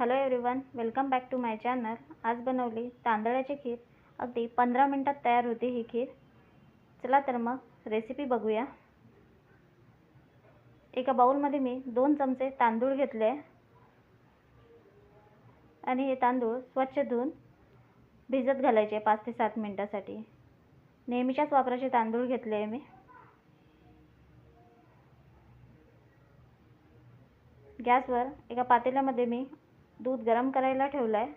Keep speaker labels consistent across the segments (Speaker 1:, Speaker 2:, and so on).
Speaker 1: Hello everyone welcome back to my channel आज बनवली तांदळाची खीर. अगदी पंधरा मिनटात तयार होते ही खीर. चला तर मग रेसिपी बघूया. एका बाउलमध्ये मी दोन चमचे तांदूळ घेतले. आहे आणि हे तांदूळ स्वच्छ धुवून भिजत घालायचे पाच ते सात मिनटासाठी. नेहमीच्याच वापराचे तांदूळ घेतले आहे मी. गॅसवर एका पातेल्यामध्ये मी दूध गरम करायला ठेवलं आहे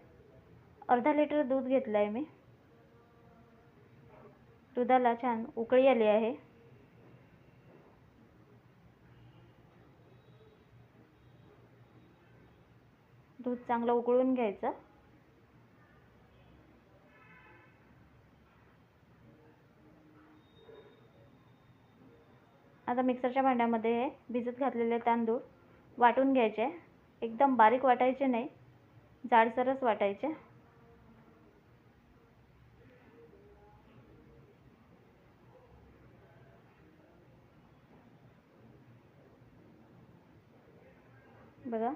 Speaker 1: अर्धा लिटर दूध घेतलं आहे मी. दुधाला छान उकळी आली आहे. दूध चांगलं उकळून घ्यायचं. आता मिक्सरच्या भांड्यामध्ये हे भिजत घातलेले तांदूळ वाटून घ्यायचे. एकदम बारीक वाटायचे नाही. जाडसरच वाटायचे. बघा.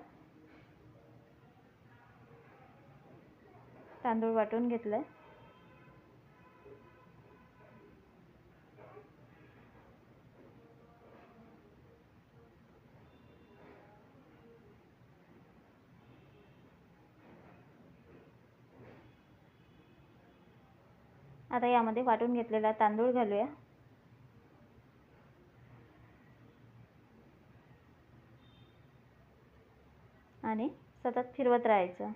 Speaker 1: तांदूळ वाटून घेतलं आता यामध्ये वाटून घेतलेला तांदूळ घालूया. आणि सतत फिरवत राहायचं.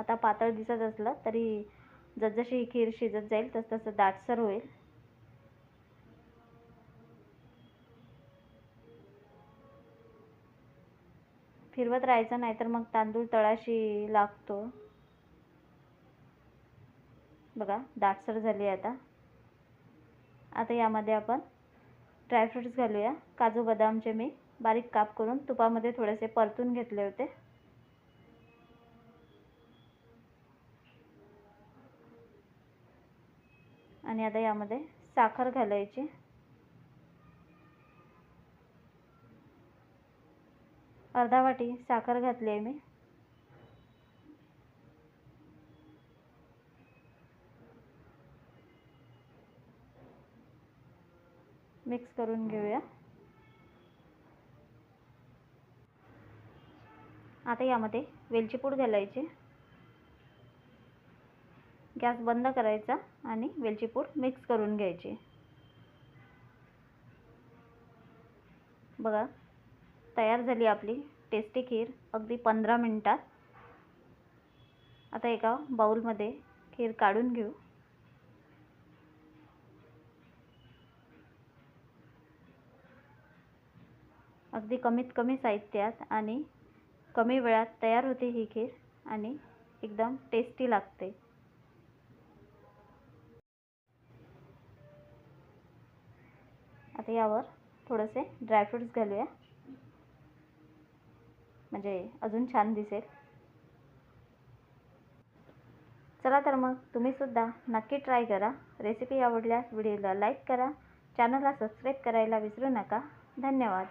Speaker 1: आता पातळ दिसत असलं तरी जसजशी खीर शिजत जाईल तस तसं दाटसर होईल. फिरवत राहायचं नाहीतर मग तांदूळ तळाशी लागतो. बघा दाटसर झाली आता. आता यामध्ये आपण ड्रायफ्रुट्स घालूया. काजू बदामचे मी बारीक काप करून तुपामध्ये थोडेसे परतून घेतले होते. आणि आता यामध्ये साखर घालायची. अर्धा वाटी साखर घातली आहे मी. मिक्स करून घेऊया. आता यामध्ये वेलची पूड घालायची. गॅस बंद करायचा आणि वेलची पूड मिक्स करून घ्यायची. बघा तयार झाली आपली टेस्टी खीर अगदी पंधरा मिनटात. आता एका बाऊलमध्ये खीर काढून घेऊ. अगदी कमीत कमी साहित्यात आणि कमी वेळात तयार होते ही खीर आणि एकदम टेस्टी लागते. आता यावर थोडेसे ड्रायफ्रूट्स घालूया. म्हणजे अजून छान दिसेल. चला तर मग तुम्हीसुद्धा नक्की ट्राय करा. रेसिपी आवडल्यास व्हिडिओला लाईक करा. चॅनलला सबस्क्राईब करायला विसरू नका. धन्यवाद.